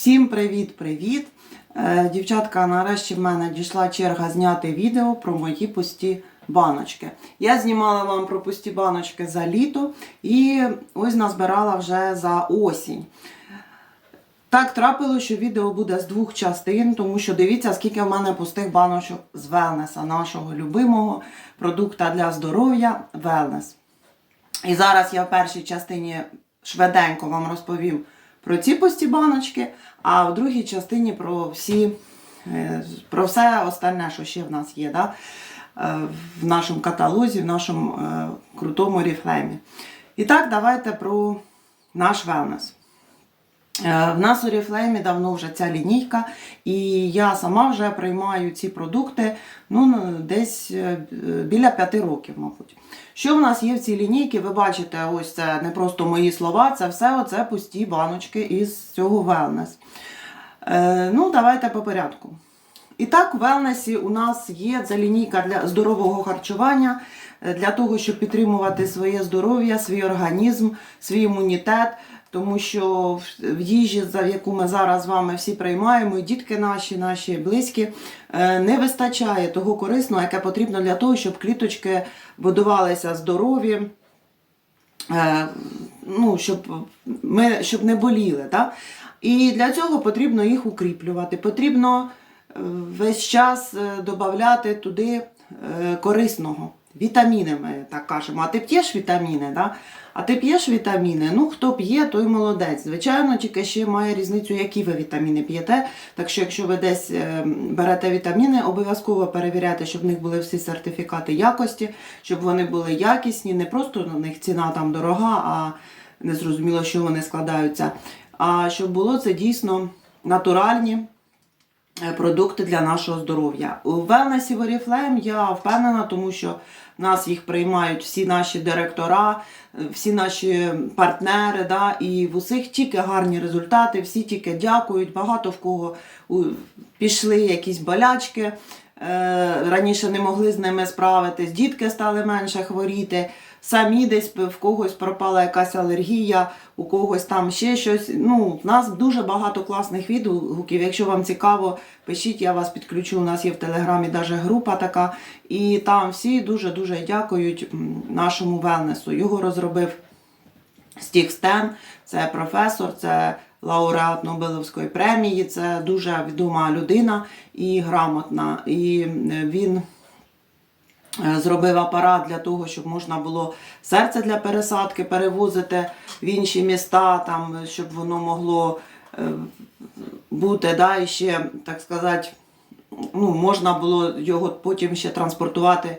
Всім привіт-привіт! Е, Дівчатка, нарешті в мене дійшла черга зняти відео про мої пусті баночки. Я знімала вам про пусті баночки за літо і ось назбирала вже за осінь. Так трапило, що відео буде з двох частин, тому що дивіться, скільки в мене пустих баночок з Велнеса, нашого любимого продукта для здоров'я Велнес. І зараз я в першій частині швиденько вам розповім про ці пусті баночки, а в другій частині про всі, е, про все остальне, що ще в нас є, да? е, в нашому каталозі, в нашому е, крутому ріфлеймі. І так, давайте про наш велнес. Е, В нас у Oriflame давно вже ця лінійка, і я сама вже приймаю ці продукти ну, десь е, біля п'яти років, мабуть. Що в нас є в цій лінійці? Ви бачите, ось це не просто мої слова, це все оце пусті баночки із цього wellness. Е, ну, давайте по порядку. І так, в велнесі у нас є ця лінійка для здорового харчування, для того, щоб підтримувати своє здоров'я, свій організм, свій імунітет. Тому що в- їжі, за яку ми зараз з вами всі приймаємо, і дітки наші, наші близькі, е, не вистачає того корисного, яке потрібно для того, щоб кліточки будувалися здорові, е, ну, щоб, ми, щоб не боліли. Так? І для цього потрібно їх укріплювати. Потрібно е, весь час додати туди корисного. Вітаміни, ми так кажемо. А ти п'єш вітаміни, да? А ти п'єш вітаміни? Ну, хто п'є, той молодець. Звичайно, тільки ще має різницю, які ви вітаміни п'єте. Так що, якщо ви десь е, берете вітаміни, обов'язково перевіряйте, щоб в них були всі сертифікати якості, щоб вони були якісні, не просто на них ціна там дорога, а не зрозуміло, що вони складаються. А щоб було це дійсно натуральні продукти для нашого здоров'я. У Wellness в Oriflame я впевнена, тому що нас їх приймають всі наші директора, е, всі наші партнери, да, і в усіх тільки гарні результати, всі тільки дякують. Багато в кого пішли якісь болячки. е, Раніше не могли з ними справитись, дітки стали менше хворіти, самі десь в когось пропала якась алергія, у когось там ще щось. Ну, в нас дуже багато класних відгуків. Якщо вам цікаво, пишіть, я вас підключу. У нас є в Телеграмі навіть група така. І там всі дуже-дуже дякують нашому велнесу. Його розробив Стік Стен, це професор, це лауреат Нобелевської премії, це дуже відома людина і грамотна. І він зробив апарат для того, щоб можна було серце для пересадки перевозити в інші міста, там, щоб воно могло е, бути, да, і ще, так сказати, ну, можна було його потім ще транспортувати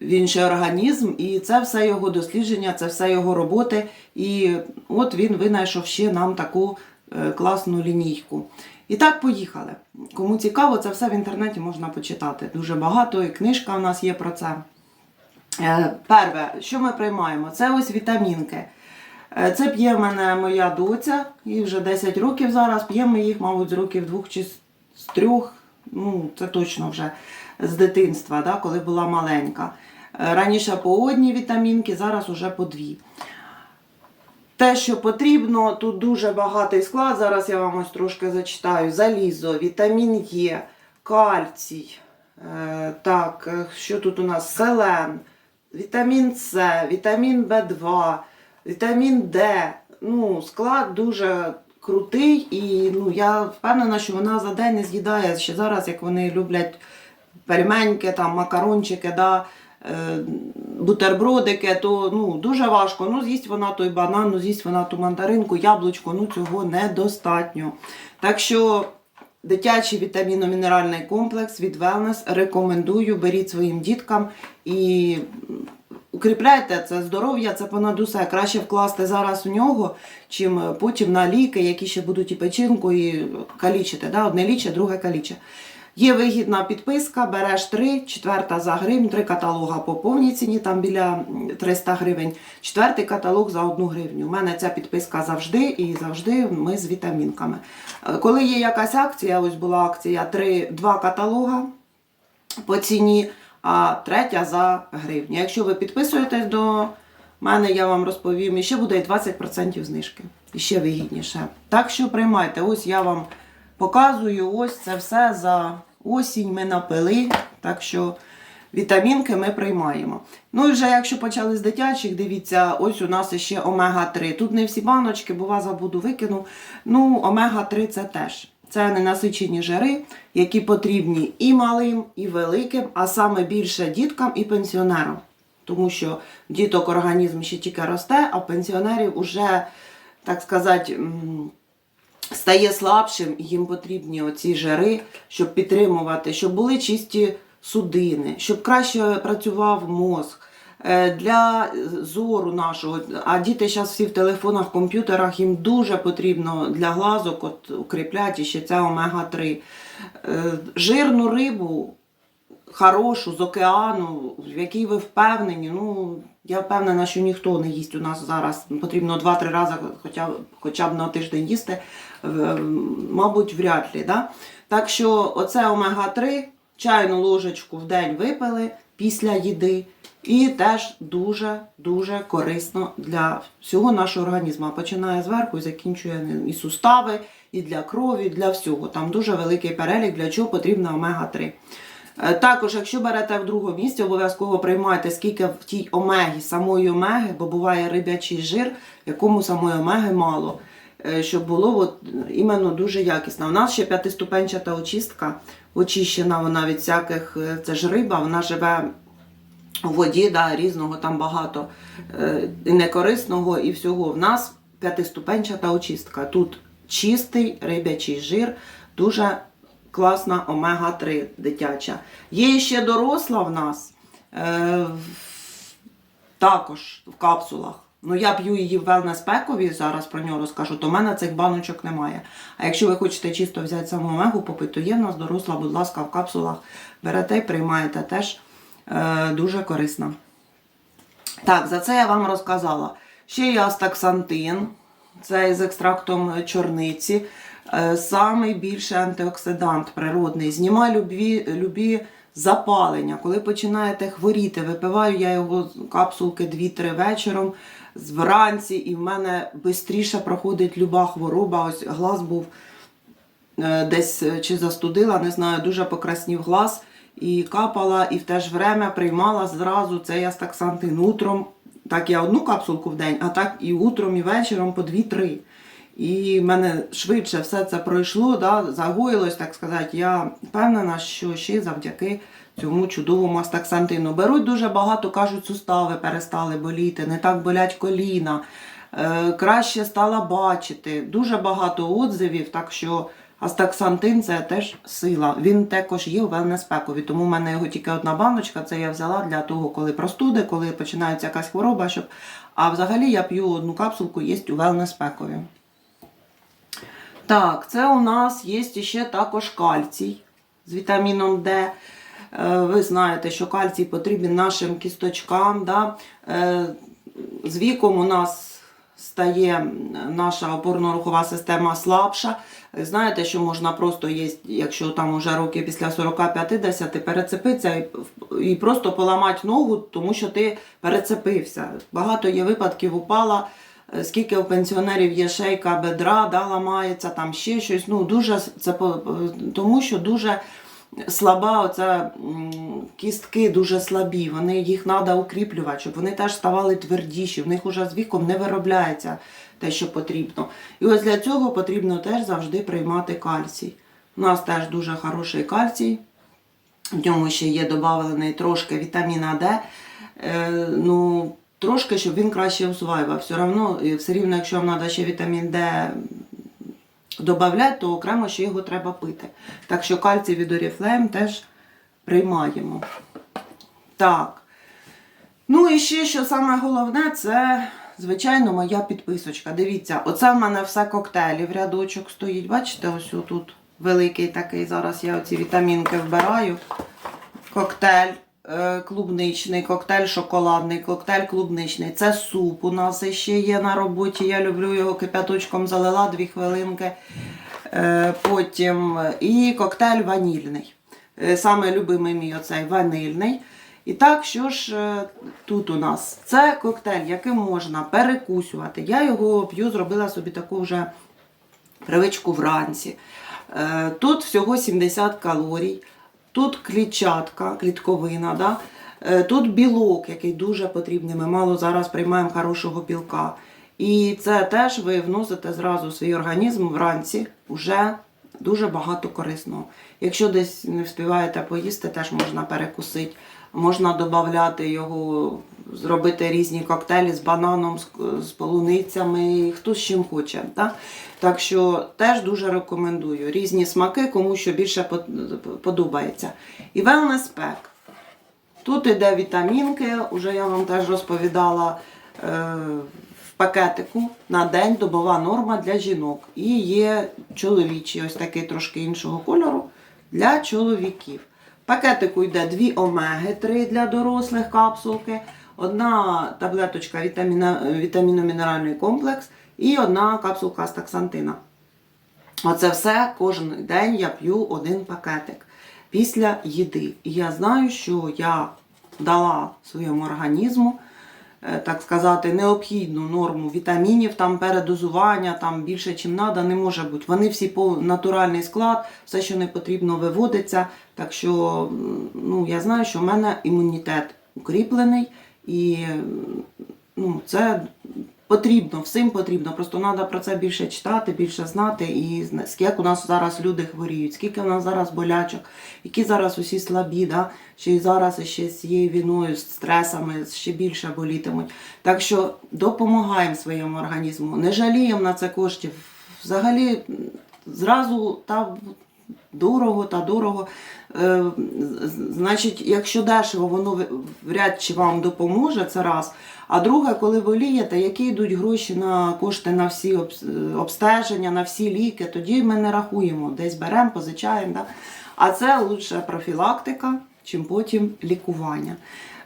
в інший організм, і це все його дослідження, це все його роботи. І от він винайшов ще нам таку е, класну лінійку. І так поїхали. Кому цікаво, це все в інтернеті можна почитати. Дуже багато, і книжка в нас є про це. Е, Перше, що ми приймаємо? Це ось вітамінки. Е, Це п'є в мене моя доця, їй вже 10 років зараз. П'ємо їх, мабуть, з років двох чи з з трьох. Ну, це точно вже з дитинства, да, коли була маленька. Е, Раніше по одній вітамінки, зараз уже по дві. Те, що потрібно, тут дуже багатий склад. Зараз я вам ось трошки зачитаю. Залізо, вітамін Е, кальцій. Е, так, е, що тут у нас? Селен, вітамін С, вітамін В2, вітамін Д. Ну, склад дуже крутий і ну, я впевнена, що вона за день не з'їдає ще зараз, як вони люблять пельменьки, там, макарончики, да, бутербродики, то ну, дуже важко. Ну, з'їсть вона той банан, ну, з'їсть вона ту мандаринку, яблучко, ну цього недостатньо. Так що дитячий вітаміно-мінеральний комплекс від Wellness рекомендую, беріть своїм діткам і укріпляйте це здоров'я, це понад усе. Краще вкласти зараз у нього, чим потім на ліки, які ще будуть і печінку, і калічити. Да? Одне ліче, друге каліче. Є вигідна підписка, береш три, четверта за гривень, три каталога по повній ціні, там біля 300 гривень, четвертий каталог за одну гривню. У мене ця підписка завжди і завжди ми з вітамінками. Е, Коли є якась акція, ось була акція три, два каталога по ціні, а третя за гривню. Якщо ви підписуєтесь до мене я вам розповім, і ще буде і 20% знижки. І ще вигідніше. Так що приймайте, ось я вам показую, ось це все за осінь ми напили. Так що вітамінки ми приймаємо. Ну і вже якщо почали з дитячих, дивіться, ось у нас ще омега-3. Тут не всі баночки, бо вас забуду викину. Ну, омега-3 це теж. Це ненасичені жири, які потрібні і малим, і великим, а саме більше діткам і пенсіонерам. Тому що діток організм ще тільки росте, а пенсіонерів вже, так сказати, стає слабшим, і їм потрібні оці жири, щоб підтримувати, щоб були чисті судини, щоб краще працював мозг. Е, Для зору нашого, а діти зараз всі в телефонах, комп'ютерах, їм дуже потрібно для глазок от, укріпляти ще ця омега-3. Е, Жирну рибу хорошу з океану, в якій ви впевнені. Ну, я впевнена, що ніхто не їсть у нас зараз. Потрібно 2-3 рази хоча, хоча б на тиждень їсти, Е, мабуть, вряд ли. Да? Так що оце омега-3, чайну ложечку в день випили після їди. І теж дуже-дуже корисно для всього нашого організму. Починає зверху і закінчує і сустави, і для крові, і для всього. Там дуже великий перелік, для чого потрібна омега-3. Е, Також, якщо берете в другому місці, обов'язково приймайте, скільки в тій омегі, самої омеги, бо буває рибячий жир, якому самої омеги мало. Е, Щоб було от, іменно дуже якісно. У нас ще п'ятиступенчата очистка, очищена вона від всяких, е, це ж риба, вона живе у воді, да, різного там багато і некорисного, і всього. В нас п'ятиступенчата очистка. Тут чистий рибячий жир, дуже класна омега-3 дитяча. Є ще доросла в нас е, також в капсулах. Ну, я п'ю її в wellness пекові, зараз про нього розкажу, то в мене цих баночок немає. А якщо ви хочете чисто взяти саму омегу попити, то є в нас доросла, будь ласка, в капсулах берете і приймаєте теж е, дуже корисно. Так, за це я вам розказала. Ще є астаксантин, це з екстрактом чорниці. Е, Самий більший антиоксидант природний. Знімає любі, любі запалення. Коли починаєте хворіти, випиваю я його капсулки 2-3 вечором, вранці, і в мене швидше проходить люба хвороба. Ось глаз був е, десь е, чи застудила, не знаю, дуже покраснів глаз і капала, і в те ж время приймала зразу цей астаксантин утром. Так я одну капсулку в день, а так і утром, і вечором по 2-3. І в мене швидше все це пройшло, да, загоїлось, так сказати. Я впевнена, що ще завдяки цьому чудовому астаксантину. Беруть дуже багато, кажуть, сустави перестали боліти, не так болять коліна, е, краще стала бачити. Дуже багато отзивів, так що астаксантин це теж сила. Він також є у велнеспекові, тому в мене його тільки одна баночка. Це я взяла для того, коли простуди, коли починається якась хвороба. Щоб... А взагалі я п'ю одну капсулку, є у велнеспекові. Так, це у нас є ще також кальцій з вітаміном Д. Е, Ви знаєте, що кальцій потрібен нашим кісточкам. Да? Е, З віком у нас стає наша опорно-рухова система слабша. Знаєте, що можна просто їсти, якщо там уже роки після 40-50, перецепитися і просто поламати ногу, тому що ти перецепився. Багато є випадків, упала. Е, Скільки у пенсіонерів є шейка бедра, да, ламається, там ще щось. Ну, дуже це тому, що дуже слаба оця кістки дуже слабі. Вони їх треба укріплювати, щоб вони теж ставали твердіші. В них уже з віком не виробляється те, що потрібно. І ось для цього потрібно теж завжди приймати кальцій. У нас теж дуже хороший кальцій. В ньому ще є додавлений трошки вітаміна Д. Е, ну, трошки, щоб він краще усваював. Все одно, все рівно, якщо вам треба ще вітамін Д додати, то окремо ще його треба пити. Так що кальцій від Oriflame теж приймаємо. Так. Ну і ще, що саме головне, це, звичайно, моя підписочка. Дивіться, оце в мене все коктейлі в рядочок стоїть. Бачите, ось тут великий такий. Зараз я оці вітамінки вбираю. Коктейль клубничний, коктейль шоколадний, коктейль клубничний. Це суп у нас ще є на роботі. Я люблю його кипяточком залила дві хвилинки. Е, Потім і коктейль ванільний. Е, Саме любимий мій оцей ванильний. І так, що ж е, тут у нас? Це коктейль, яким можна перекусювати. Я його п'ю, зробила собі таку вже привичку вранці. Е, Тут всього 70 калорій, тут клітчатка, клітковина, да? Е, тут білок, який дуже потрібний. Ми мало зараз приймаємо хорошого білка. І це теж ви вносите зразу в свій організм вранці вже дуже багато корисного. Якщо десь не встигаєте поїсти, теж можна перекусити. Можна додати його, зробити різні коктейлі з бананом, з, полуницями, хто з чим хоче. Так? так що теж дуже рекомендую. Різні смаки, кому що більше подобається. І wellness pack. Тут іде вітамінки, вже я вам теж розповідала е, в пакетику на день добова норма для жінок. І є чоловічі, ось такий трошки іншого кольору для чоловіків. Пакетику йде дві омеги 3 для дорослих капсулки, одна таблеточка вітаміно-мінеральний комплекс і одна капсулка астаксантина. Оце все кожен день я п'ю один пакетик після їди. І я знаю, що я дала своєму організму, так сказати, необхідну норму вітамінів, там передозування, там більше, чим треба, не може бути. Вони всі по натуральний склад, все, що не потрібно, виводиться. Так що ну, я знаю, що в мене імунітет укріплений і ну, це потрібно, всім потрібно. Просто треба про це більше читати, більше знати. І скільки у нас зараз люди хворіють, скільки у нас зараз болячок, які зараз усі слабі, да? ще й зараз ще з цією війною, з стресами ще більше болітимуть. Так що допомагаємо своєму організму, не жаліємо на це коштів. Взагалі, зразу та дорого та дорого. Е, значить, якщо дешево, воно вряд чи вам допоможе, це раз. А друге, коли болієте, які йдуть гроші на кошти на всі обстеження, на всі ліки, тоді ми не рахуємо, десь беремо, позичаємо. Да? А це лучше профілактика, чим потім лікування.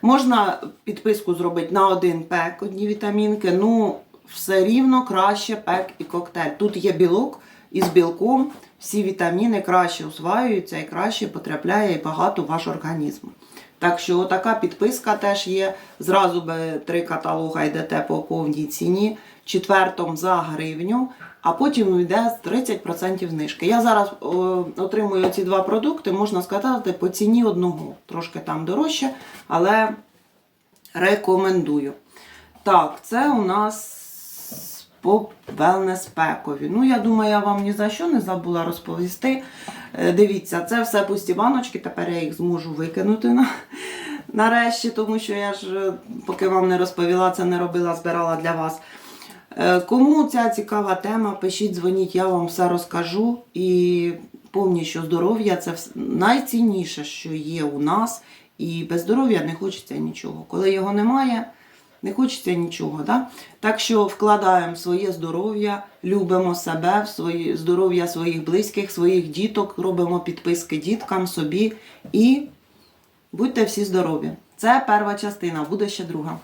Можна підписку зробити на один пек, одні вітамінки, ну все рівно краще пек і коктейль. Тут є білок, і з білком всі вітаміни краще усваюються і краще потрапляє і багато в ваш організм. Так що така підписка теж є. Зразу би три каталога йдете по повній ціні, четвертом за гривню, а потім йде 30% знижки. Я зараз о, отримую ці два продукти, можна сказати, по ціні одного. Трошки там дорожче, але рекомендую. Так, це у нас по wellness пекові. Ну, я думаю, я вам ні за що не забула розповісти. Е, Дивіться, це все пусті баночки, тепер я їх зможу викинути на, нарешті, тому що я ж, е, поки вам не розповіла, це не робила, збирала для вас. Е, Кому ця цікава тема, пишіть, дзвоніть, я вам все розкажу. І помніть, що здоров'я це найцінніше, що є у нас. І без здоров'я не хочеться нічого. Коли його немає, не хочеться нічого. Да? Так що вкладаємо своє здоров'я, любимо себе, в своє здоров'я своїх близьких, своїх діток, робимо підписки діткам, собі і будьте всі здорові. Це перша частина, буде ще друга.